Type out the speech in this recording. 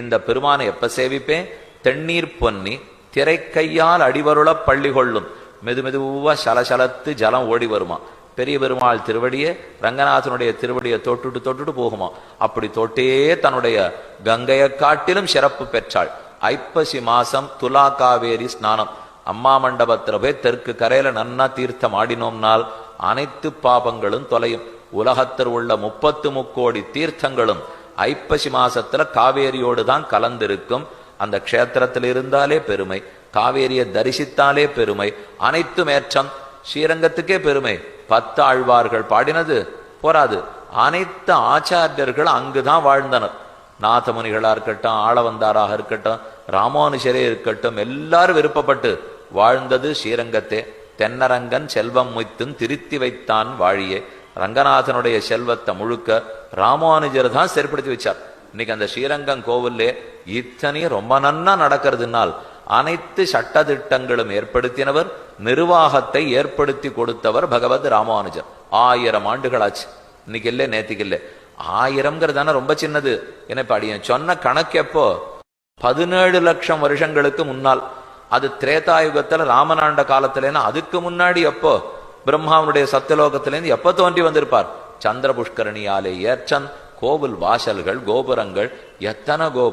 இந்த பெருமானை எப்ப சேவிப்பேன்? தென்னீர் பொன்னி திரைக்கையால் அடிவருள பள்ளி கொள்ளும். மெது மெதுவா சலசலத்து ஜலம் ஓடி வருமா. பெரிய பெருமாள் திருவடியே ரங்கநாதனுடைய திருவடியை தொட்டுட்டு தொட்டுட்டு போகுமா. அப்படி தொட்டே தன்னுடைய கங்கையை காட்டிலும் சிறப்பு பெற்றாள். ஐப்பசி மாசம் துலா காவேரி ஸ்நானம். அம்மா மண்டபத்தில் போய் தெற்கு கரையில நன்னா தீர்த்தம் ஆடினோம்னால் அனைத்து பாபங்களும் தொலையும். உலகத்தில் உள்ள முப்பத்து முக்கோடி தீர்த்தங்களும் ஐப்பசி மாசத்துல காவேரியோடு தான் கலந்திருக்கும். அந்த க்ஷேத்திரத்தில் இருந்தாலே பெருமை. காவேரியை தரிசித்தாலே பெருமை. அனைத்து மேற்றம் ஸ்ரீரங்கத்துக்கே பெருமை. பத்து ஆழ்வார்கள் பாடினது போராது. அனைத்து ஆச்சாரியர்கள் அங்குதான் வாழ்ந்தனர். நாதமுனிகளா இருக்கட்டும் ஆளவந்தாராக இருக்கட்டும் ராமானுஷரே இருக்கட்டும் எல்லாரும் விருப்பப்பட்டு வாழ்ந்தது ஸ்ரீரங்கத்தே. தென்னரங்கன் செல்வம் முய்த்தும் திருத்தி வைத்தான் வாழியே. ரங்கநாதனுடைய செல்வத்தை முழுக்க ராமானுஜர் தான் செயற்படுத்தி வச்சார். இன்னைக்கு அந்த ஸ்ரீரங்கம் கோவில்ல இத்தனையும் ரொம்ப நன்னா நடக்கிறதுனால் அனைத்து சட்டதிட்டங்களும் ஏற்படுத்தினவர் நிர்வாகத்தை ஏற்படுத்தி கொடுத்தவர் பகவத் ராமானுஜர். ஆயிரம் ஆண்டுகளாச்சு. இன்னைக்கு இல்லை நேத்திக்கு இல்லை. ஆயிரம்ங்கிறதான ரொம்ப சின்னது. என்ன இப்ப சொன்ன கணக்கு எப்போ? பதினேழு லட்சம் வருஷங்களுக்கு முன்னால் அது திரேதாயுகத்தில் ராமனாண்ட காலத்துலன்னா அதுக்கு முன்னாடி எப்போ? பிரம்மாவனுடைய சத்தியலோகத்திலேருந்து எப்ப தோன்றி வந்திருப்பார்? சந்திர புஷ்கரணியாலே ஏற்றன் கோவில் வாசல்கள் கோபுரங்கள் எத்தனை கோபுரம்